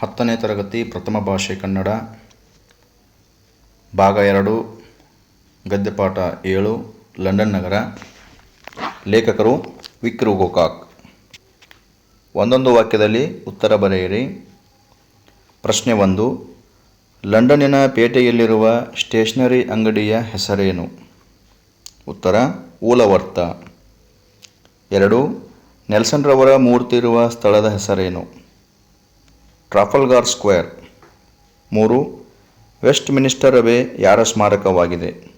ಹತ್ತನೇ ತರಗತಿ ಪ್ರಥಮ ಭಾಷೆ ಕನ್ನಡ, ಭಾಗ ಎರಡು, ಗದ್ಯಪಾಠ ಏಳು, ಲಂಡನ್ ನಗರ. ಲೇಖಕರು ವಿಕ್ರು ಗೋಕಾಕ್. ಒಂದೊಂದು ವಾಕ್ಯದಲ್ಲಿ ಉತ್ತರ ಬರೆಯಿರಿ. ಪ್ರಶ್ನೆ ಒಂದು, ಲಂಡನ್ನಿನ ಪೇಟೆಯಲ್ಲಿರುವ ಸ್ಟೇಷನರಿ ಅಂಗಡಿಯ ಹೆಸರೇನು? ಉತ್ತರ, ಊಲವರ್ತ. ಎರಡು ನೆಲ್ಸನ್ ರವರ ಮೂರ್ತಿ ಇರುವ ಸ್ಥಳದ ಹೆಸರೇನು? Trafalgar Square. ಮೂರು ವೆಸ್ಟ್ ಮಿನಿಸ್ಟರ್ ಅವೇ ಯಾರ ಸ್ಮಾರಕವಾಗಿದೆ?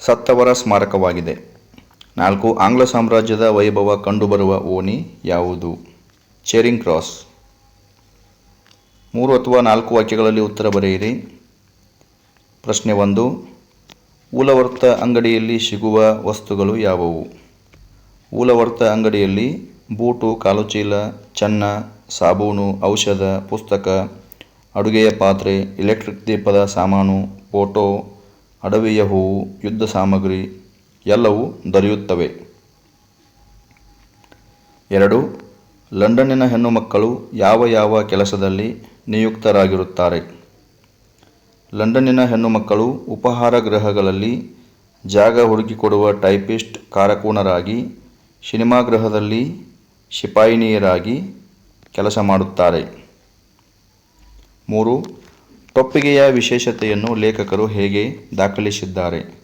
ಸತ್ತವರ ಸ್ಮಾರಕವಾಗಿದೆ. ನಾಲ್ಕು, ಆಂಗ್ಲ ಸಾಮ್ರಾಜ್ಯದ ವೈಭವ ಕಂಡುಬರುವ ಓಣಿ ಯಾವುದು? Charing Cross. ಮೂರು ಅಥವಾ ನಾಲ್ಕು ವಾಕ್ಯಗಳಲ್ಲಿ ಉತ್ತರ ಬರೆಯಿರಿ. ಪ್ರಶ್ನೆ ಒಂದು, ಊಲವರ್ತ ಅಂಗಡಿಯಲ್ಲಿ ಸಿಗುವ ವಸ್ತುಗಳು ಯಾವುವು? ಊಲವರ್ತ ಅಂಗಡಿಯಲ್ಲಿ ಬೂಟು, ಕಾಲುಚೀಲ, ಚನ್ನ, ಸಾಬೂನು, ಔಷಧ, ಪುಸ್ತಕ, ಅಡುಗೆಯ ಪಾತ್ರೆ, ಎಲೆಕ್ಟ್ರಿಕ್ ದೀಪದ ಸಾಮಾನು, ಫೋಟೋ, ಅಡವಿಯ ಹೂವು, ಯುದ್ಧ ಸಾಮಗ್ರಿ ಎಲ್ಲವೂ ದೊರೆಯುತ್ತವೆ. ಎರಡು, ಲಂಡನ್ನಿನ ಹೆಣ್ಣುಮಕ್ಕಳು ಯಾವ ಯಾವ ಕೆಲಸದಲ್ಲಿ ನಿಯುಕ್ತರಾಗಿರುತ್ತಾರೆ? ಲಂಡನ್ನಿನ ಹೆಣ್ಣು ಮಕ್ಕಳು ಉಪಹಾರ ಗೃಹಗಳಲ್ಲಿ ಜಾಗ ಹುಡುಕಿಕೊಡುವ ಟೈಪಿಸ್ಟ್ ಕಾರಕೂನರಾಗಿ ಸಿನಿಮಾಗೃಹದಲ್ಲಿ ಶಿಪಾಯಿನಿಯರಾಗಿ ಕೆಲಸ ಮಾಡುತ್ತಾರೆ. ಮೂರು, ಟೊಪ್ಪಿಗೆಯ ವಿಶೇಷತೆಯನ್ನು ಲೇಖಕರು ಹೇಗೆ ದಾಖಲಿಸಿದ್ದಾರೆ?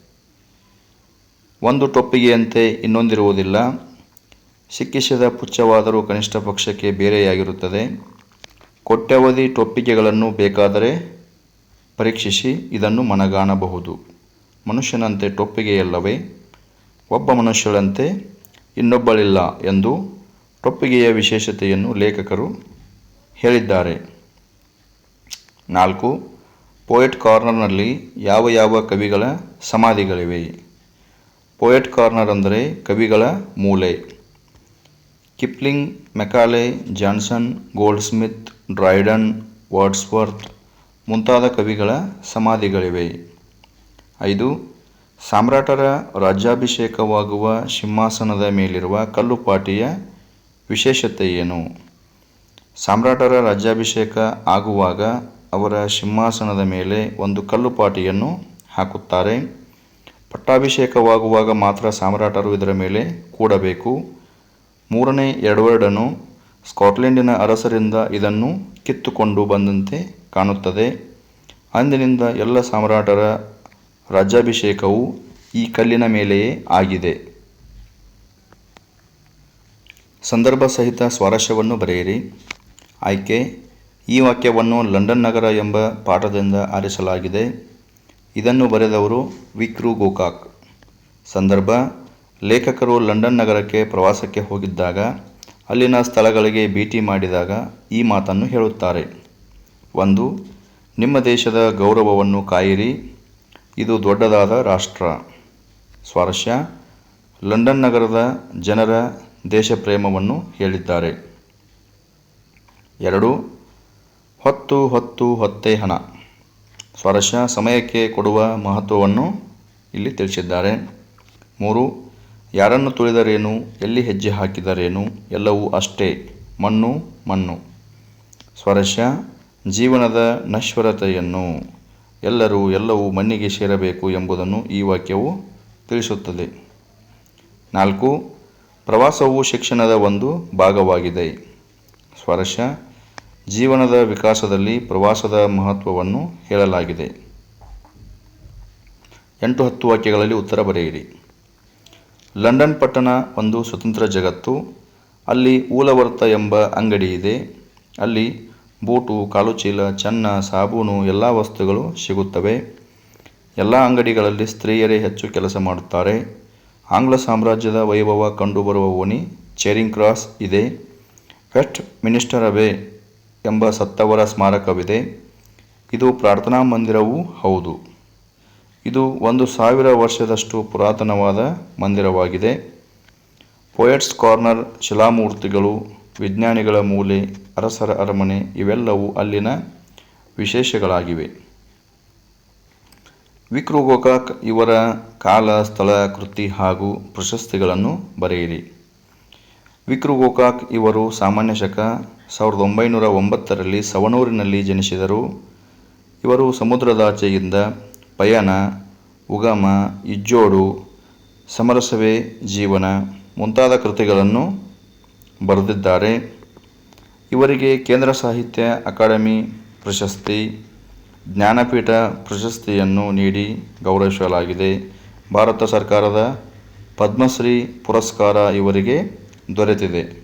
ಒಂದು ಟೊಪ್ಪಿಗೆಯಂತೆ ಇನ್ನೊಂದಿರುವುದಿಲ್ಲ. ಸಿಕ್ಕಿಸಿದ ಪುಚ್ಚವಾದರೂ ಕನಿಷ್ಠ ಪಕ್ಷಕ್ಕೆ ಬೇರೆಯಾಗಿರುತ್ತದೆ. ಕೊಟ್ಟವಧಿ ಟೊಪ್ಪಿಗೆಗಳನ್ನು ಬೇಕಾದರೆ ಪರೀಕ್ಷಿಸಿ ಇದನ್ನು ಮನಗಾಣಬಹುದು. ಮನುಷ್ಯನಂತೆ ಟೊಪ್ಪಿಗೆಯಲ್ಲವೇ? ಒಬ್ಬ ಮನುಷ್ಯರಂತೆ ಇನ್ನೊಬ್ಬಳಿಲ್ಲ ಎಂದು ಟೊಪ್ಪಿಗೆಯ ವಿಶೇಷತೆಯನ್ನು ಲೇಖಕರು ಹೇಳಿದ್ದಾರೆ. ನಾಲ್ಕು, ಪೋಯೆಟ್ ಕಾರ್ನರ್ನಲ್ಲಿ ಯಾವ ಯಾವ ಕವಿಗಳ ಸಮಾಧಿಗಳಿವೆ? ಪೋಯೆಟ್ ಕಾರ್ನರ್ ಅಂದರೆ ಕವಿಗಳ ಮೂಲೆ. Kipling, Macaulay, Johnson Goldsmith Dryden, Wordsworth ಮುಂತಾದ ಕವಿಗಳ ಸಮಾಧಿಗಳಿವೆ. ಐದು, ಸಾಮ್ರಾಟರ ರಾಜ್ಯಾಭಿಷೇಕವಾಗುವ ಸಿಂಹಾಸನದ ಮೇಲಿರುವ ಕಲ್ಲುಪಾಟಿಯ ವಿಶೇಷತೆ ಏನು? ಸಾಮ್ರಾಟರ ರಾಜ್ಯಾಭಿಷೇಕ ಆಗುವಾಗ ಅವರ ಸಿಂಹಾಸನದ ಮೇಲೆ ಒಂದು ಕಲ್ಲುಪಾಟಿಯನ್ನು ಹಾಕುತ್ತಾರೆ. ಪಟ್ಟಾಭಿಷೇಕವಾಗುವಾಗ ಮಾತ್ರ ಸಾಮ್ರಾಟರು ಇದರ ಮೇಲೆ ಕೂಡಬೇಕು. ಮೂರನೇ ಎಡ್ವರ್ಡನು ಸ್ಕಾಟ್ಲೆಂಡಿನ ಅರಸರಿಂದ ಇದನ್ನು ಕಿತ್ತುಕೊಂಡು ಬಂದಂತೆ ಕಾಣುತ್ತದೆ. ಅಂದಿನಿಂದ ಎಲ್ಲ ಸಾಮ್ರಾಟರ ರಾಜ್ಯಾಭಿಷೇಕವು ಈ ಕಲ್ಲಿನ ಮೇಲೆಯೇ ಆಗಿದೆ. ಸಂದರ್ಭ ಸಹಿತ ಸ್ವಾರಸ್ಯವನ್ನು ಬರೆಯಿರಿ. ಆಯ್ಕೆ, ಈ ವಾಕ್ಯವನ್ನು ಲಂಡನ್ ನಗರ ಎಂಬ ಪಾಠದಿಂದ ಆರಿಸಲಾಗಿದೆ. ಇದನ್ನು ಬರೆದವರು ವಿಕ್ರು ಗೋಕಾಕ್. ಸಂದರ್ಭ, ಲೇಖಕರು ಲಂಡನ್ ನಗರಕ್ಕೆ ಪ್ರವಾಸಕ್ಕೆ ಹೋಗಿದ್ದಾಗ, ಅಲ್ಲಿನ ಸ್ಥಳಗಳಿಗೆ ಭೇಟಿ ಮಾಡಿದಾಗ ಈ ಮಾತನ್ನು ಹೇಳುತ್ತಾರೆ. ಒಂದು, ನಿಮ್ಮ ದೇಶದ ಗೌರವವನ್ನು ಕಾಯಿರಿ. ಇದು ದೊಡ್ಡದಾದ ರಾಷ್ಟ್ರ. ಸ್ವಾರಸ್ಯ, ಲಂಡನ್ ನಗರದ ಜನರ ದೇಶಪ್ರೇಮವನ್ನು ಹೇಳಿದ್ದಾರೆ. ಎರಡು, ಹೊತ್ತು ಹೊತ್ತು ಹೊತ್ತೆ ಹಣ. ಸ್ವರಶ ಸಮಯಕ್ಕೆ ಕೊಡುವ ಮಹತ್ವವನ್ನು ಇಲ್ಲಿ ತಿಳಿಸಿದ್ದಾರೆ. ಮೂರು, ಯಾರನ್ನು ತುಳಿದರೇನು, ಎಲ್ಲಿ ಹೆಜ್ಜೆ ಹಾಕಿದರೇನು, ಎಲ್ಲವೂ ಅಷ್ಟೇ, ಮಣ್ಣು ಮಣ್ಣು. ಸ್ವರಶ, ಜೀವನದ ನಶ್ವರತೆಯನ್ನು, ಎಲ್ಲರೂ ಎಲ್ಲವೂ ಮಣ್ಣಿಗೆ ಸೇರಬೇಕು ಎಂಬುದನ್ನು ಈ ವಾಕ್ಯವು ತಿಳಿಸುತ್ತದೆ. ನಾಲ್ಕು ಪ್ರವಾಸವು ಶಿಕ್ಷಣದ ಒಂದು ಭಾಗವಾಗಿದೆ. ಸ್ವರಶ ಜೀವನದ ವಿಕಾಸದಲ್ಲಿ ಪ್ರವಾಸದ ಮಹತ್ವವನ್ನು ಹೇಳಲಾಗಿದೆ. ಎಂಟು ಹತ್ತು ವಾಕ್ಯಗಳಲ್ಲಿ ಉತ್ತರ ಬರೆಯಿರಿ. ಲಂಡನ್ ಪಟ್ಟಣ ಒಂದು ಸ್ವತಂತ್ರ ಜಗತ್ತು. ಅಲ್ಲಿ ಊಲವರ್ತ ಎಂಬ ಅಂಗಡಿ ಇದೆ. ಅಲ್ಲಿ ಬೂಟು, ಕಾಲುಚೀಲ, ಚನ್ನ, ಸಾಬೂನು ಎಲ್ಲ ವಸ್ತುಗಳು ಸಿಗುತ್ತವೆ. ಎಲ್ಲ ಅಂಗಡಿಗಳಲ್ಲಿ ಸ್ತ್ರೀಯರೇ ಹೆಚ್ಚು ಕೆಲಸ ಮಾಡುತ್ತಾರೆ. ಆಂಗ್ಲ ಸಾಮ್ರಾಜ್ಯದ ವೈಭವ ಕಂಡುಬರುವ ಓಣಿ ಚೇರಿಂಗ್ ಕ್ರಾಸ್ ಇದೆ. ವೆಸ್ಟ್ ಮಿನಿಸ್ಟರ್ ಅಬೆ ಎಂಬ ಸತ್ತವರ ಸ್ಮಾರಕವಿದೆ. ಇದು ಪ್ರಾರ್ಥನಾ ಮಂದಿರವೂ ಹೌದು. ಇದು ಒಂದು ಸಾವಿರ ವರ್ಷದಷ್ಟು ಪುರಾತನವಾದ ಮಂದಿರವಾಗಿದೆ. ಪೋಯಟ್ಸ್ ಕಾರ್ನರ್ ಶಿಲಾಮೂರ್ತಿಗಳು, ವಿಜ್ಞಾನಿಗಳ ಮೂಲೆ, ಅರಸರ ಅರಮನೆ ಇವೆಲ್ಲವೂ ಅಲ್ಲಿನ ವಿಶೇಷಗಳಾಗಿವೆ. ವಿಕ್ರು ಗೋಕಾಕ್ ಇವರ ಕಾಲ, ಸ್ಥಳ, ಕೃತಿ ಹಾಗೂ ಪ್ರಶಸ್ತಿಗಳನ್ನು ಬರೆಯಿರಿ. ವಿಕ್ರು ಗೋಕಾಕ್ ಇವರು ಸಾಮಾನ್ಯ ಶಕ, ಸಾವಿರದ ಒಂಬೈನೂರ ಒಂಬತ್ತರಲ್ಲಿ ಸವಣೂರಿನಲ್ಲಿ ಜನಿಸಿದರು. ಇವರು ಸಮುದ್ರದಾಚೆಯಿಂದ ಪಯಣ, ಉಗಮ, ಇಜ್ಜೋಡು, ಸಮರಸವೇ ಜೀವನ ಮುಂತಾದ ಕೃತಿಗಳನ್ನು ಬರೆದಿದ್ದಾರೆ. ಇವರಿಗೆ ಕೇಂದ್ರ ಸಾಹಿತ್ಯ ಅಕಾಡೆಮಿ ಪ್ರಶಸ್ತಿ ಜ್ಞಾನಪೀಠ ಪ್ರಶಸ್ತಿಯನ್ನು ನೀಡಿ ಗೌರವಿಸಲಾಗಿದೆ. ಭಾರತ ಸರ್ಕಾರದ ಪದ್ಮಶ್ರೀ ಪುರಸ್ಕಾರ ಇವರಿಗೆ ದೊರೆತಿದೆ.